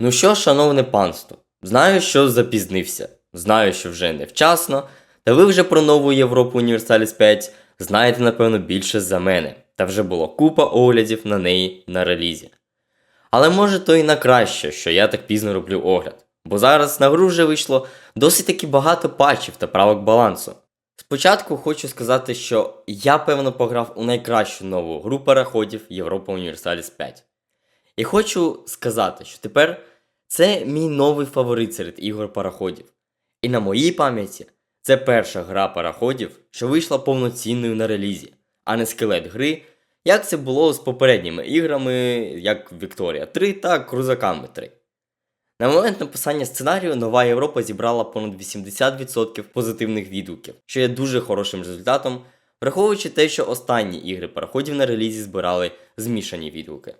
Ну що, шановне панство, знаю, що запізнився, знаю, що вже невчасно, та ви вже про нову Європу Універсаліс 5 знаєте, напевно, більше за мене, та вже було купа оглядів на неї на релізі. Але може то і на краще, що я так пізно роблю огляд, бо зараз на гру вже вийшло досить таки багато патчів та правок балансу. Спочатку хочу сказати, що я певно пограв у найкращу нову гру переходів Європа Універсаліс 5. І хочу сказати, що тепер це мій новий фаворит серед ігор параходів. І на моїй пам'яті це перша гра параходів, що вийшла повноцінною на релізі, а не скелет гри, як це було з попередніми іграми, як Вікторія 3 та Крузаками 3. На момент написання сценарію Нова Європа зібрала понад 80% позитивних відгуків, що є дуже хорошим результатом, враховуючи те, що останні ігри параходів на релізі збирали змішані відгуки.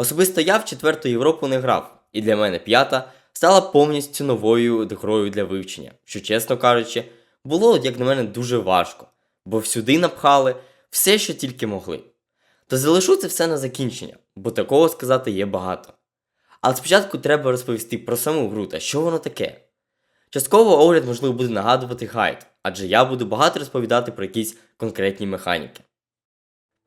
Особисто я в четверту Європу не грав, і для мене п'ята стала повністю новою грою для вивчення, що, чесно кажучи, було, як на мене, дуже важко, бо всюди напхали все, що тільки могли. То залишу це все на закінчення, бо такого сказати є багато. Але спочатку треба розповісти про саму гру та що воно таке. Частково огляд, можливо, буде нагадувати гайд, адже я буду багато розповідати про якісь конкретні механіки.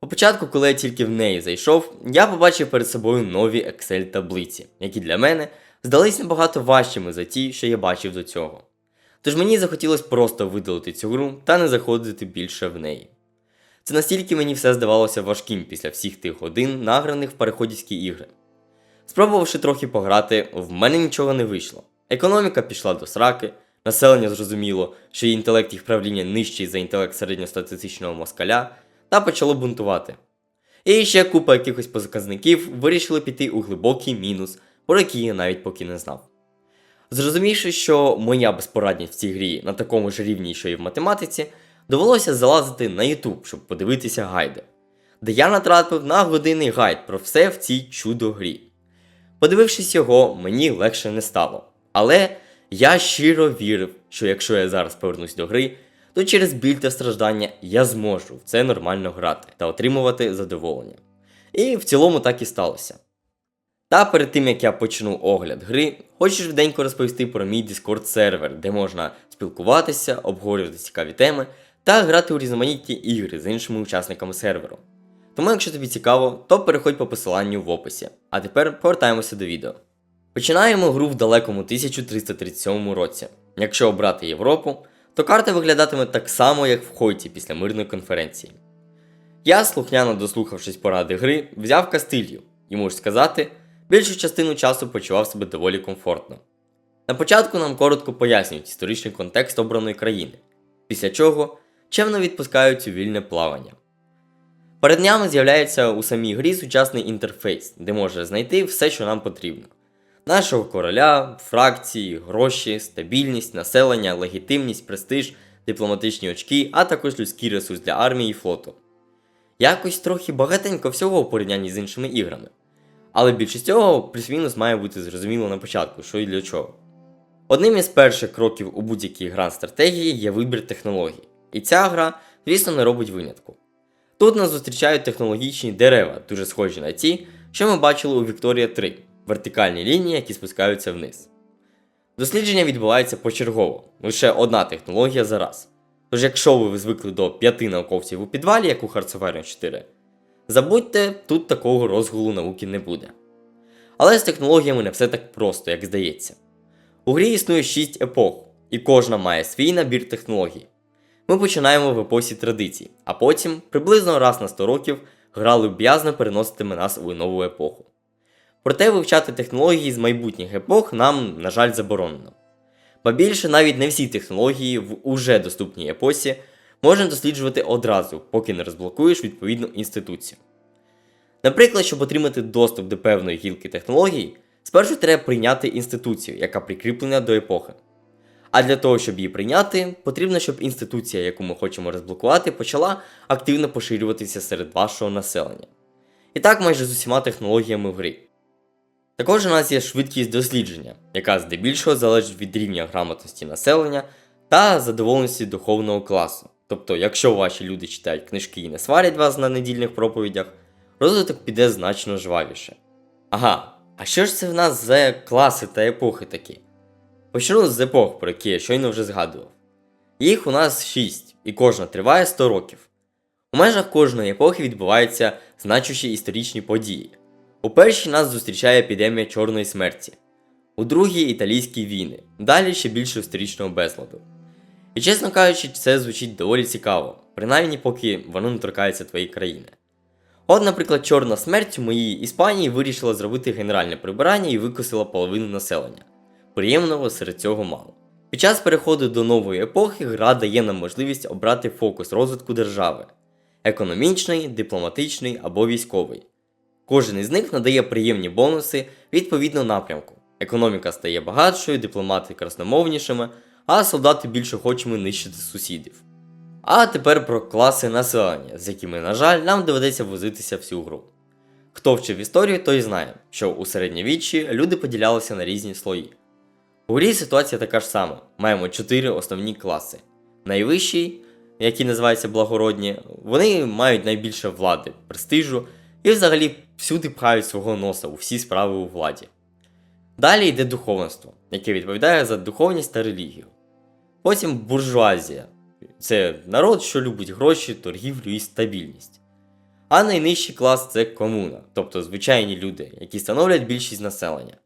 По початку, коли я тільки в неї зайшов, я побачив перед собою нові Excel таблиці, які для мене здались набагато важчими за ті, що я бачив до цього. Тож мені захотілося просто видалити цю гру та не заходити більше в неї. Це настільки мені все здавалося важким після всіх тих годин, награних в переходівські ігри. Спробувавши трохи пограти, в мене нічого не вийшло. Економіка пішла до сраки, населення зрозуміло, що інтелект їх правління нижчий за інтелект середньостатистичного москаля, та почало бунтувати. І ще купа якихось показників вирішили піти у глибокий мінус, про який я навіть поки не знав. Зрозумівши, що моя безпорадність в цій грі на такому ж рівні, що і в математиці, довелося залазити на YouTube, щоб подивитися гайди, де я натрапив на годинний гайд про все в цій чудо-грі. Подивившись його, мені легше не стало. Але я щиро вірив, що якщо я зараз повернусь до гри, то через біль та страждання я зможу в це нормально грати та отримувати задоволення. І в цілому так і сталося. Та перед тим як я почну огляд гри, хочу швиденько розповісти про мій Discord сервер, де можна спілкуватися, обговорювати цікаві теми та грати у різноманітні ігри з іншими учасниками серверу. Тому, якщо тобі цікаво, то переходь по посиланню в описі. А тепер повертаємося до відео. Починаємо гру в далекому 1337 році. Якщо обрати Європу, то карта виглядатиме так само, як в Хойті після мирної конференції. Я, слухняно дослухавшись поради гри, взяв Кастилью і можу сказати, більшу частину часу почував себе доволі комфортно. На початку нам коротко пояснюють історичний контекст обраної країни, після чого чемно відпускають у вільне плавання. Перед днями з'являється у самій грі сучасний інтерфейс, де може знайти все, що нам потрібно: нашого короля, фракції, гроші, стабільність, населення, легітимність, престиж, дипломатичні очки, а також людський ресурс для армії і флоту. Якось трохи багатенько всього у порівнянні з іншими іграми. Але більшість цього плюс-мінус має бути зрозуміло на початку, що і для чого. Одним із перших кроків у будь-якій гранд стратегії є вибір технологій. І ця гра, звісно, не робить винятку. Тут нас зустрічають технологічні дерева, дуже схожі на ті, що ми бачили у Вікторія 3, вертикальні лінії, які спускаються вниз. Дослідження відбувається почергово, лише одна технологія за раз. Тож, якщо ви звикли до п'яти науковців у підвалі, як у Hearts 4, забудьте, тут такого розгулу науки не буде. Але з технологіями не все так просто, як здається. У грі існує 6 епох, і кожна має свій набір технологій. Ми починаємо в епосі традицій, а потім, приблизно раз на 100 років, гра люб'язно переноситиме нас у нову епоху. Проте вивчати технології з майбутніх епох нам, на жаль, заборонено. Ба більше навіть не всі технології в уже доступній епосі можна досліджувати одразу, поки не розблокуєш відповідну інституцію. Наприклад, щоб отримати доступ до певної гілки технологій, спершу треба прийняти інституцію, яка прикріплена до епохи. А для того, щоб її прийняти, потрібно, щоб інституція, яку ми хочемо розблокувати, почала активно поширюватися серед вашого населення. І так майже з усіма технологіями в грі. Також у нас є швидкість дослідження, яка здебільшого залежить від рівня грамотності населення та задоволеності духовного класу. Тобто, якщо ваші люди читають книжки і не сварять вас на недільних проповідях, розвиток піде значно жвавіше. Ага, А що ж це в нас за класи та епохи такі? Почну з епох, про які я щойно вже згадував. Їх у нас 6, і кожна триває 100 років. У межах кожної епохи відбуваються значущі історичні події. У першій нас зустрічає епідемія Чорної смерті, у другій італійські війни, далі ще більше історичного безладу. І чесно кажучи, це звучить доволі цікаво, принаймні поки воно не торкається твоєї країни. От, наприклад, Чорна смерть у моїй Іспанії вирішила зробити генеральне прибирання і викосила половину населення. Приємного серед цього мало. Під час переходу до нової епохи гра дає нам можливість обрати фокус розвитку держави економічний, дипломатичний або військовий. Кожен із них надає приємні бонуси відповідно напрямку. Економіка стає багатшою, дипломати красномовнішими, а солдати більш охочими нищити сусідів. А тепер про класи населення, з якими, на жаль, нам доведеться возитися всю гру. Хто вчив історію, той знає, що у середньовіччі люди поділялися на різні слої. У грі ситуація така ж сама. Маємо чотири основні класи. Найвищий, які називаються благородні, вони мають найбільше влади, престижу і взагалі всюди пхають свого носа у всі справи у владі. Далі йде духовенство, яке відповідає за духовність та релігію. Потім буржуазія це народ, що любить гроші, торгівлю і стабільність. А найнижчий клас це комуна, тобто звичайні люди, які становлять більшість населення.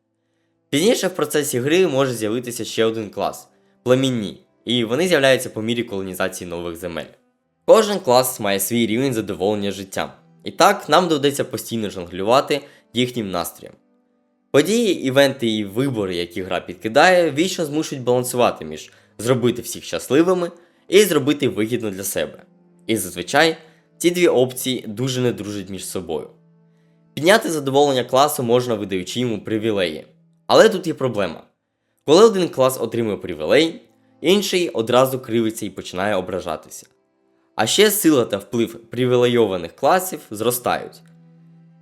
Пізніше в процесі гри може з'явитися ще один клас племінні, і вони з'являються по мірі колонізації нових земель. Кожен клас має свій рівень задоволення життям, і так нам доведеться постійно жонглювати їхнім настроєм. Події, івенти і вибори, які гра підкидає, вічно змушують балансувати між зробити всіх щасливими і зробити вигідно для себе. І зазвичай ці дві опції дуже не дружать між собою. Підняти задоволення класу можна видаючи йому привілеї. Але тут є проблема. Коли один клас отримує привілей, інший одразу кривиться і починає ображатися. А ще сила та вплив привілейованих класів зростають.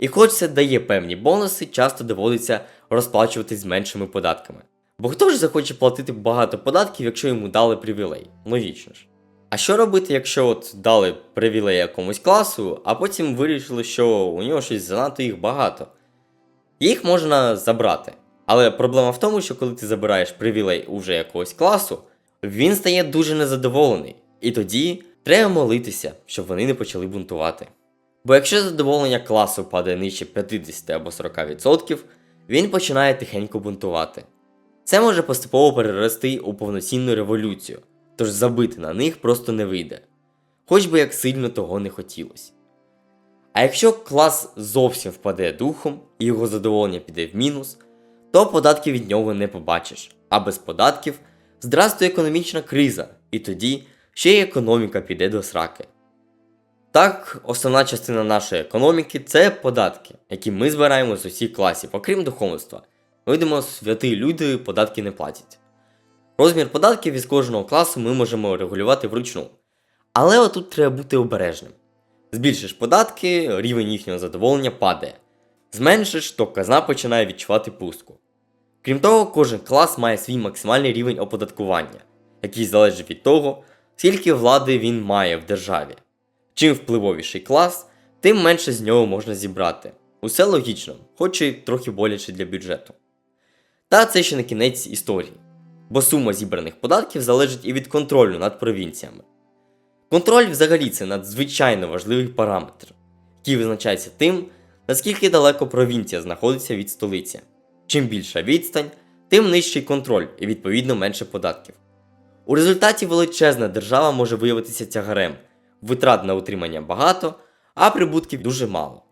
І хоч це дає певні бонуси, часто доводиться розплачуватись меншими податками. Бо хто ж захоче платити багато податків, якщо йому дали привілей? Логічно ж. А що робити, якщо от дали привілей якомусь класу, а потім вирішили, що у нього щось занадто їх багато? Їх можна забрати. Але проблема в тому, що коли ти забираєш привілей уже якогось класу, він стає дуже незадоволений. І тоді треба молитися, щоб вони не почали бунтувати. Бо якщо задоволення класу падає нижче 50 або 40%, він починає тихенько бунтувати. Це може поступово перерости у повноцінну революцію, тож забити на них просто не вийде, хоч би як сильно того не хотілося. А якщо клас зовсім впаде духом і його задоволення піде в мінус, то податків від нього не побачиш, а без податків здрастує економічна криза, і тоді ще й економіка піде до сраки. Так, основна частина нашої економіки це податки, які ми збираємо з усіх класів, окрім духовенства. Видимо, святі люди податки не платять. Розмір податків із кожного класу ми можемо регулювати вручну. Але отут треба бути обережним. Збільшиш податки, рівень їхнього задоволення падає. Зменшиш, то казна починає відчувати пустку. Крім того, кожен клас має свій максимальний рівень оподаткування, який залежить від того, скільки влади він має в державі. Чим впливовіший клас, тим менше з нього можна зібрати. Усе логічно, хоч і трохи боляче для бюджету. Та це ще не кінець історії, бо сума зібраних податків залежить і від контролю над провінціями. Контроль взагалі це надзвичайно важливий параметр, який визначається тим, наскільки далеко провінція знаходиться від столиці. Чим більша відстань, тим нижчий контроль і відповідно менше податків. У результаті величезна держава може виявитися тягарем, витрат на утримання багато, а прибутків дуже мало.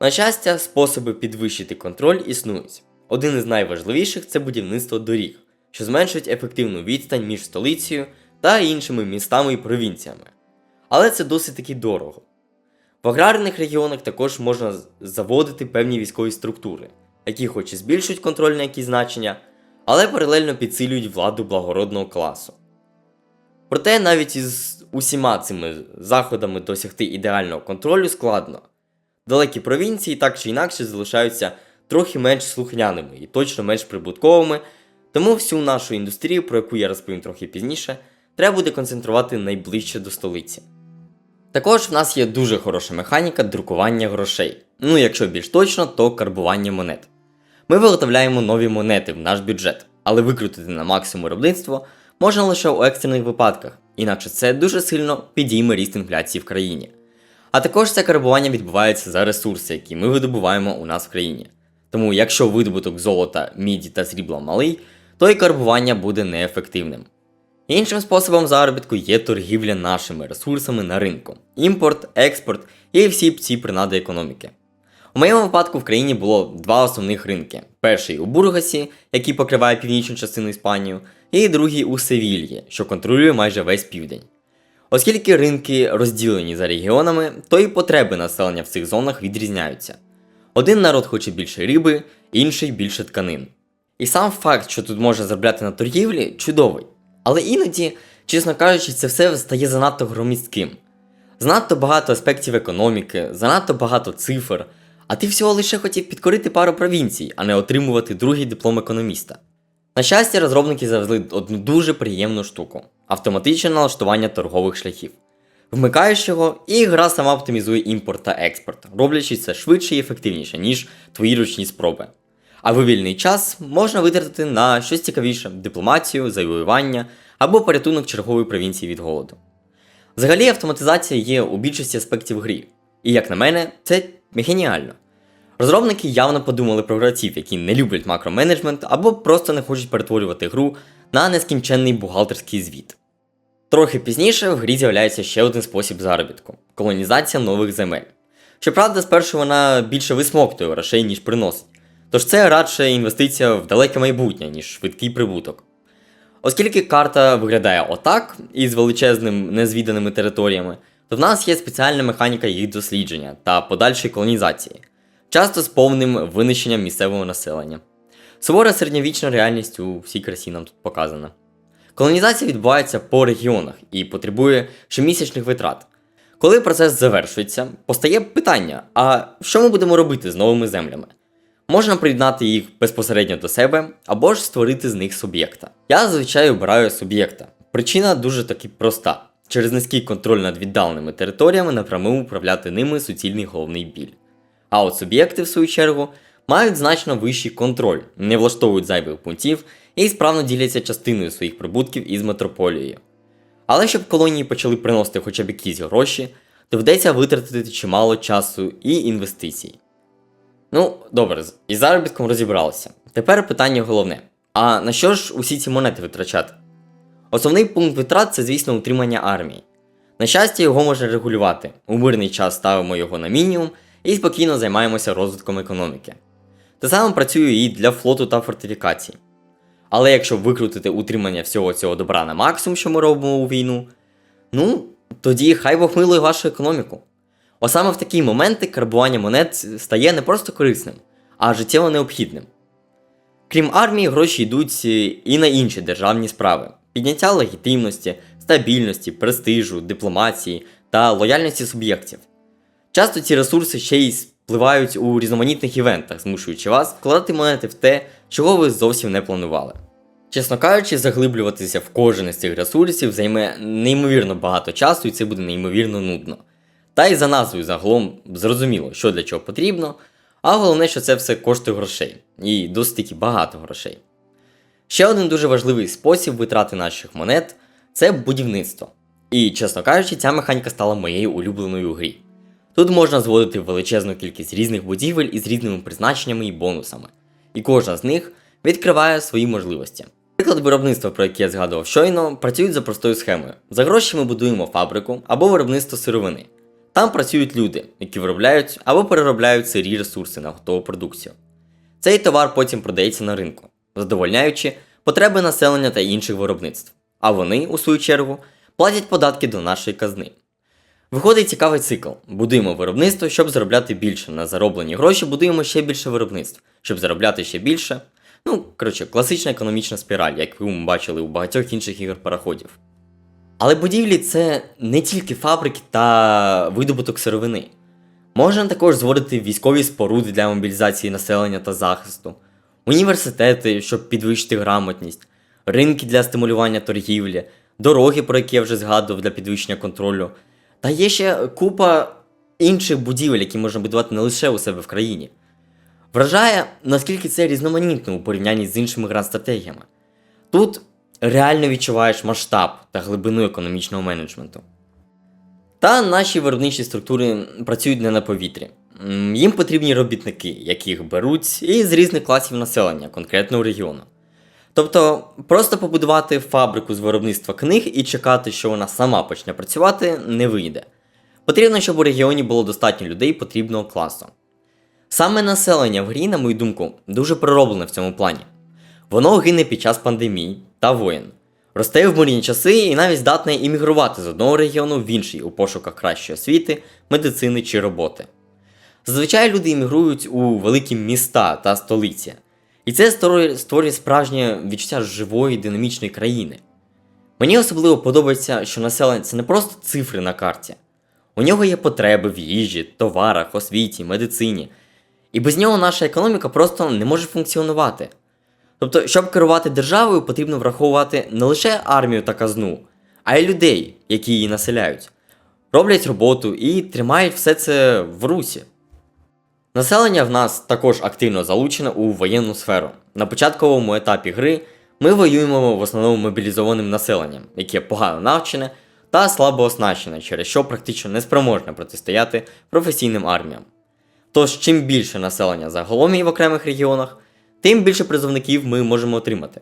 На щастя, способи підвищити контроль існують. Один із найважливіших це будівництво доріг, що зменшують ефективну відстань між столицею та іншими містами і провінціями. Але це досить таки дорого. В аграрних регіонах також можна заводити певні військові структури, які хоч і збільшують контроль на якісь значення, але паралельно підсилюють владу благородного класу. Проте навіть із усіма цими заходами досягти ідеального контролю складно. Далекі провінції так чи інакше залишаються трохи менш слухняними і точно менш прибутковими, тому всю нашу індустрію, про яку я розповім трохи пізніше, треба буде концентрувати найближче до столиці. Також в нас є дуже хороша механіка друкування грошей. Ну, якщо більш точно, то карбування монет. Ми виготовляємо нові монети в наш бюджет, але викрутити на максимум виробництво можна лише у екстрених випадках, інакше це дуже сильно підійме ріст інфляції в країні. А також це карбування відбувається за ресурси, які ми видобуваємо у нас в країні. Тому якщо видобуток золота, міді та срібла малий, то і карбування буде неефективним. Іншим способом заробітку є торгівля нашими ресурсами на ринку: імпорт, експорт і всі ці принади економіки. У моєму випадку в країні було два основних ринки: перший у Бургасі, який покриває північну частину Іспанію, і другий у Севільї, що контролює майже весь південь. Оскільки ринки розділені за регіонами, то і потреби населення в цих зонах відрізняються. Один народ хоче більше риби, інший більше тканин. І сам факт, що тут можна заробляти на торгівлі, чудовий. Але іноді, чесно кажучи, це все стає занадто громістким. Занадто багато аспектів економіки, занадто багато цифр, а ти всього лише хотів підкорити пару провінцій, а не отримувати другий диплом економіста. На щастя, розробники завезли одну дуже приємну штуку автоматичне налаштування торгових шляхів. Вмикаєш його, і гра сама оптимізує імпорт та експорт, роблячи це швидше і ефективніше, ніж твої ручні спроби. А вивільний час можна витратити на щось цікавіше дипломатію, завоювання або порятунок чергової провінції від голоду. Взагалі, автоматизація є у більшості аспектів грі, і як на мене, це геніально. Розробники явно подумали про гравців, які не люблять макроменеджмент або просто не хочуть перетворювати гру на нескінченний бухгалтерський звіт. Трохи пізніше в грі з'являється ще один спосіб заробітку колонізація нових земель. Щоправда, спершу вона більше висмоктує грошей, ніж приносить, тож це радше інвестиція в далеке майбутнє, ніж швидкий прибуток. Оскільки карта виглядає отак із величезними незвіданими територіями, то в нас є спеціальна механіка їх дослідження та подальшої колонізації, часто з повним винищенням місцевого населення. Сувора середньовічна реальність у всій красі нам тут показана. Колонізація відбувається по регіонах і потребує щомісячних витрат. Коли процес завершується, постає питання: а що ми будемо робити з новими землями? Можна приєднати їх безпосередньо до себе або ж створити з них суб'єкта. Я зазвичай обираю суб'єкта. Причина дуже таки проста: через низький контроль над віддаленими територіями напряму управляти ними суцільний головний біль. А от суб'єкти, в свою чергу, мають значно вищий контроль, не влаштовують зайвих пунктів і справно діляться частиною своїх прибутків із метрополією. Але щоб колонії почали приносити хоча б якісь гроші, доведеться витратити чимало часу і інвестицій. Ну, добре, із заробітком розібралися. Тепер питання головне: а на що ж усі ці монети витрачати? Основний пункт витрат це, звісно, утримання армії. На щастя, його можна регулювати. У мирний час ставимо його на мінімум і спокійно займаємося розвитком економіки. Те саме працює і для флоту та фортифікацій. Але якщо викрутити утримання всього цього добра на максимум, що ми робимо у війну, ну, тоді хай Бог вашу економіку. Ось саме в такі моменти карбування монет стає не просто корисним, а життєво необхідним. Крім армії, гроші йдуть і на інші державні справи: підняття легітимності, стабільності, престижу, дипломатії та лояльності суб'єктів. Часто ці ресурси ще й спливають у різноманітних івентах, змушуючи вас вкладати монети в те, чого ви зовсім не планували. Чесно кажучи, заглиблюватися в кожен із цих ресурсів займе неймовірно багато часу, і це буде неймовірно нудно. Та й за назвою загалом зрозуміло, що для чого потрібно, а головне, що це все коштує грошей, і досить таки багато грошей. Ще один дуже важливий спосіб витрати наших монет це будівництво. І, чесно кажучи, ця механіка стала моєю улюбленою у грі. Тут можна зводити величезну кількість різних будівель із різними призначеннями і бонусами, і кожна з них відкриває свої можливості. Приклад виробництва, про яке я згадував щойно, працюють за простою схемою. За гроші ми будуємо фабрику або виробництво сировини. Там працюють люди, які виробляють або переробляють сирі ресурси на готову продукцію. Цей товар потім продається на ринку, задовольняючи потреби населення та інших виробництв. А вони, у свою чергу, платять податки до нашої казни. Виходить цікавий цикл. Будуємо виробництво, щоб заробляти більше. На зароблені гроші будуємо ще більше виробництв, щоб заробляти ще більше. Ну, коротше, класична економічна спіраль, як ви бачили у багатьох інших ігор параходів. Але будівлі це не тільки фабрики та видобуток сировини. Можна також зводити військові споруди для мобілізації населення та захисту, університети, щоб підвищити грамотність, ринки для стимулювання торгівлі, дороги, про які я вже згадував для підвищення контролю. Та є ще купа інших будівель, які можна будувати не лише у себе в країні. Вражає, наскільки це різноманітно у порівнянні з іншими гранд-стратегіями. Тут реально відчуваєш масштаб та глибину економічного менеджменту. Та наші виробничі структури працюють не на повітрі. Їм потрібні робітники, яких беруть із різних класів населення, конкретного регіону. Тобто, просто побудувати фабрику з виробництва книг і чекати, що вона сама почне працювати, не вийде. Потрібно, щоб у регіоні було достатньо людей потрібного класу. Саме населення в грі, на мою думку, дуже пророблене в цьому плані. Воно гине під час пандемій та воєн, росте в мирні часи і навіть здатне іммігрувати з одного регіону в інший у пошуках кращої освіти, медицини чи роботи. Зазвичай люди іммігрують у великі міста та столиці, і це створює, справжнє відчуття живої динамічної країни. Мені особливо подобається, що населення це не просто цифри на карті. У нього є потреби в їжі, товарах, освіті, медицині. І без нього наша економіка просто не може функціонувати. Тобто, щоб керувати державою, потрібно враховувати не лише армію та казну, а й людей, які її населяють, роблять роботу і тримають все це в русі. Населення в нас також активно залучене у воєнну сферу. На початковому етапі гри ми воюємо в основному мобілізованим населенням, яке погано навчене та слабо оснащене, через що практично неспроможне протистояти професійним арміям. Тож, чим більше населення загалом є в окремих регіонах, тим більше призовників ми можемо отримати.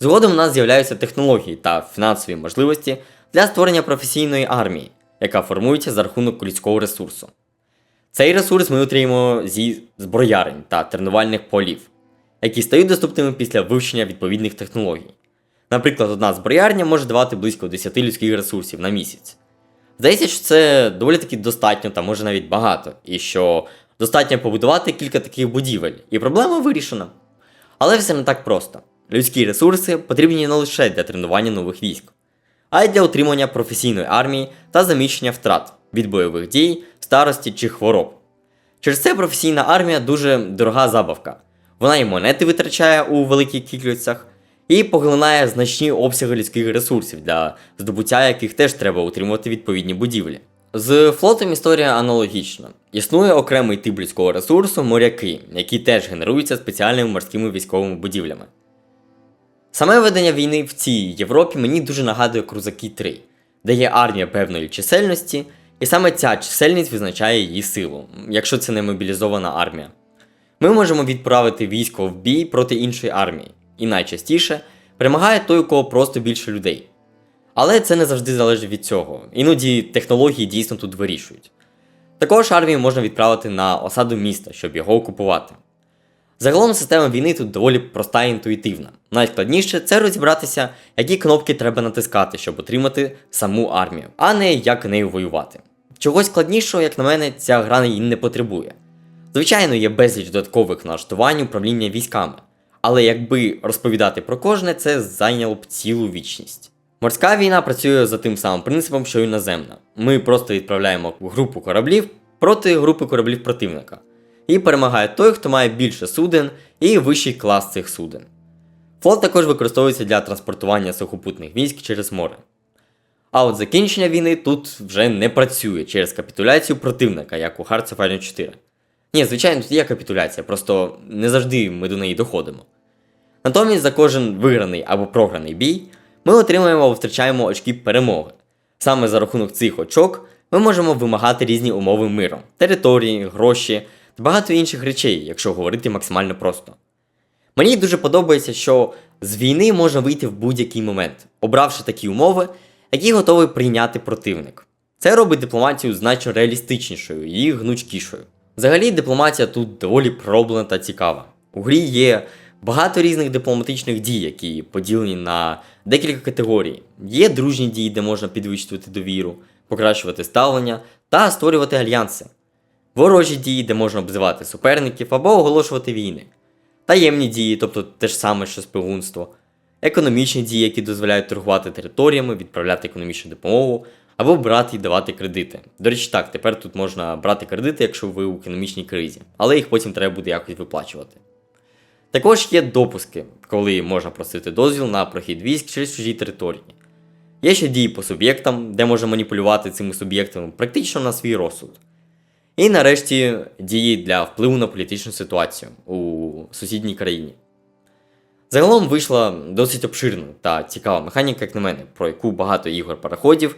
Згодом у нас з'являються технології та фінансові можливості для створення професійної армії, яка формується за рахунок людського ресурсу. Цей ресурс ми отримуємо зі зброярень та тренувальних полів, які стають доступними після вивчення відповідних технологій. Наприклад, одна зброярня може давати близько 10 людських ресурсів на місяць. Здається, що це доволі таки достатньо та може навіть багато, і що достатньо побудувати кілька таких будівель, і проблема вирішена. Але все не так просто. Людські ресурси потрібні не лише для тренування нових військ, а й для утримання професійної армії та заміщення втрат від бойових дій, старості чи хвороб. Через це професійна армія дуже дорога забавка. Вона і монети витрачає у великих кількостях, і поглинає значні обсяги людських ресурсів, для здобуття яких теж треба утримувати відповідні будівлі. З флотом історія аналогічна. Існує окремий тип людського ресурсу моряки, які теж генеруються спеціальними морськими військовими будівлями. Саме ведення війни в цій Європі мені дуже нагадує Крузаки 3, де є армія певної чисельності, і саме ця чисельність визначає її силу, якщо це не мобілізована армія. Ми можемо відправити військо в бій проти іншої армії, і найчастіше перемагає той, у кого просто більше людей. Але це не завжди залежить від цього, іноді технології дійсно тут вирішують. Також армію можна відправити на осаду міста, щоб його окупувати. Загалом система війни тут доволі проста і інтуїтивна. Найскладніше це розібратися, які кнопки треба натискати, щоб отримати саму армію, а не як нею воювати. Чогось складнішого, як на мене, ця гра і не потребує. Звичайно, є безліч додаткових налаштувань управління військами, але якби розповідати про кожне, це зайняло б цілу вічність. Морська війна працює за тим самим принципом, що й наземна. Ми просто відправляємо групу кораблів проти групи кораблів противника. І перемагає той, хто має більше суден і вищий клас цих суден. Флот також використовується для транспортування сухопутних військ через море. А от закінчення війни тут вже не працює через капітуляцію противника, як у Hearts of Iron 4. Ні, звичайно, тут є капітуляція, просто не завжди ми до неї доходимо. Натомість за кожен виграний або програний бій ми отримуємо або втрачаємо очки перемоги. Саме за рахунок цих очок ми можемо вимагати різні умови миру, території, гроші та багато інших речей, якщо говорити максимально просто. Мені дуже подобається, що з війни можна вийти в будь-який момент, обравши такі умови, які готовий прийняти противник. Це робить дипломатію значно реалістичнішою і гнучкішою. Взагалі, дипломатія тут доволі проблема та цікава. У грі є багато різних дипломатичних дій, які поділені на декілька категорій. Є дружні дії, де можна підвищувати довіру, покращувати ставлення та створювати альянси. Ворожі дії, де можна обзивати суперників або оголошувати війни. Таємні дії, тобто те ж саме, що спигунство, економічні дії, які дозволяють торгувати територіями, відправляти економічну допомогу або брати і давати кредити. До речі, так, тепер тут можна брати кредити, якщо ви у економічній кризі, але їх потім треба буде якось виплачувати. Також є допуски, коли можна просити дозвіл на прохід військ через чужі території. Є ще дії по суб'єктам, де можна маніпулювати цими суб'єктами практично на свій розсуд. І нарешті дії для впливу на політичну ситуацію у сусідній країні. Загалом вийшла досить обширна та цікава механіка, як на мене, про яку багато ігор параходів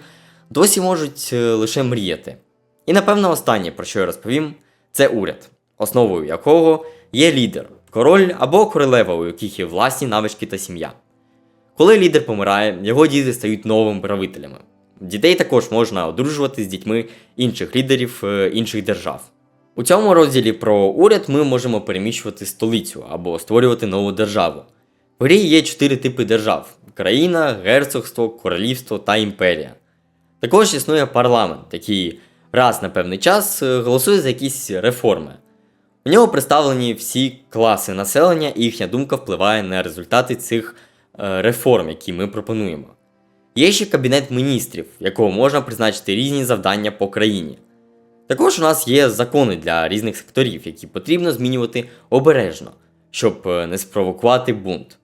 досі можуть е, лише мріяти. І напевно останнє, про що я розповім, це уряд, основою якого є лідер, король або королева, у яких є власні навички та сім'я. Коли лідер помирає, його діти стають новими правителями. Дітей також можна одружувати з дітьми інших лідерів е, інших держав. У цьому розділі про уряд ми можемо переміщувати столицю або створювати нову державу. В грі є чотири типи держав: країна, герцогство, королівство та імперія. Також існує парламент, який раз на певний час е, голосує за якісь реформи. У нього представлені всі класи населення, і їхня думка впливає на результати цих е, реформ, які ми пропонуємо. Є ще кабінет міністрів, якого можна призначити різні завдання по країні. Також у нас є закони для різних секторів, які потрібно змінювати обережно, щоб е, не спровокувати бунт.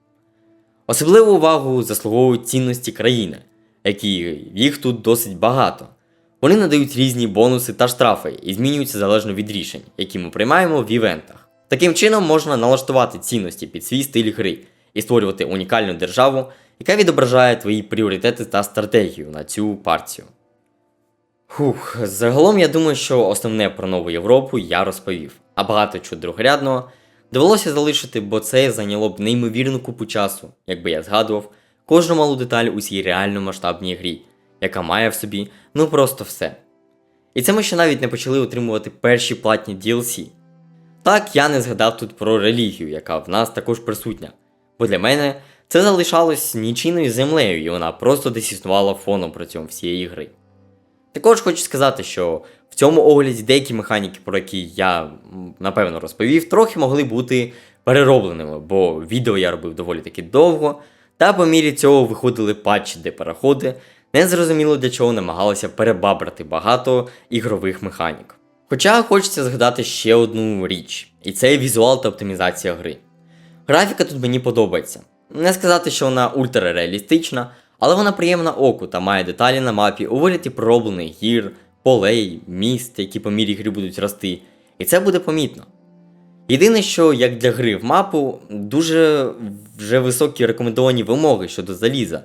Особливу увагу заслуговують цінності країни, які їх тут досить багато. Вони надають різні бонуси та штрафи і змінюються залежно від рішень, які ми приймаємо в івентах. Таким чином можна налаштувати цінності під свій стиль гри і створювати унікальну державу, яка відображає твої пріоритети та стратегію на цю партію. Хух, загалом я думаю, що основне про нову Європу я розповів, а багато чого другорядного довелося залишити, бо це зайняло б неймовірну купу часу, якби я згадував кожну малу деталь у цій реально масштабній грі, яка має в собі ну просто все. І це ми ще навіть не почали отримувати перші платні DLC. Так, я не згадав тут про релігію, яка в нас також присутня, бо для мене це залишалось нічийною землею, і вона просто десь існувала фоном протягом всієї гри. Також хочу сказати, що в цьому огляді деякі механіки, про які я напевно розповів, трохи могли бути переробленими, бо відео я робив доволі таки довго, та по мірі цього виходили патчі, де переходи, незрозуміло для чого намагалися перебабрати багато ігрових механік. Хоча хочеться згадати ще одну річ, і це візуал та оптимізація гри. Графіка тут мені подобається. Не сказати, що вона ультрареалістична, але вона приємна оку та має деталі на мапі у вигляді пророблених гір, полей, міст, які по мірі гри будуть рости, і це буде помітно. Єдине, що як для гри в мапу, дуже вже високі рекомендовані вимоги щодо заліза,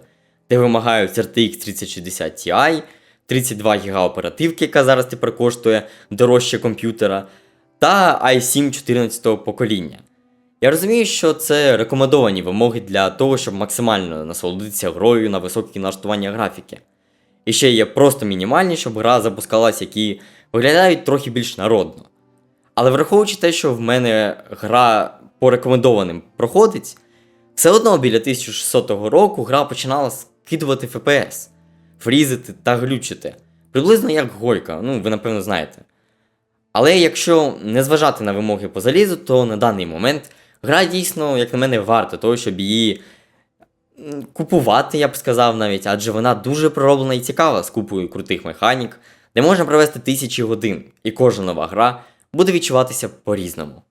де вимагають RTX 3060 Ti, 32 ГБ оперативки, яка зараз тепер коштує дорожче комп'ютера, та i7 14 покоління. Я розумію, що це рекомендовані вимоги для того, щоб максимально насолодитися грою на високі налаштування графіки. І ще є просто мінімальні, щоб гра запускалась, які виглядають трохи більш народно. Але враховуючи те, що в мене гра по рекомендованим проходить, все одно біля 1600 року гра починала скидувати FPS, фрізити та глючити. Приблизно як гойка, ну ви напевно знаєте. Але якщо не зважати на вимоги по залізу, то на даний момент гра дійсно, як на мене, варта того, щоб її купувати, я б сказав навіть, адже вона дуже пророблена і цікава з купою крутих механік, де можна провести тисячі годин, і кожна нова гра буде відчуватися по-різному.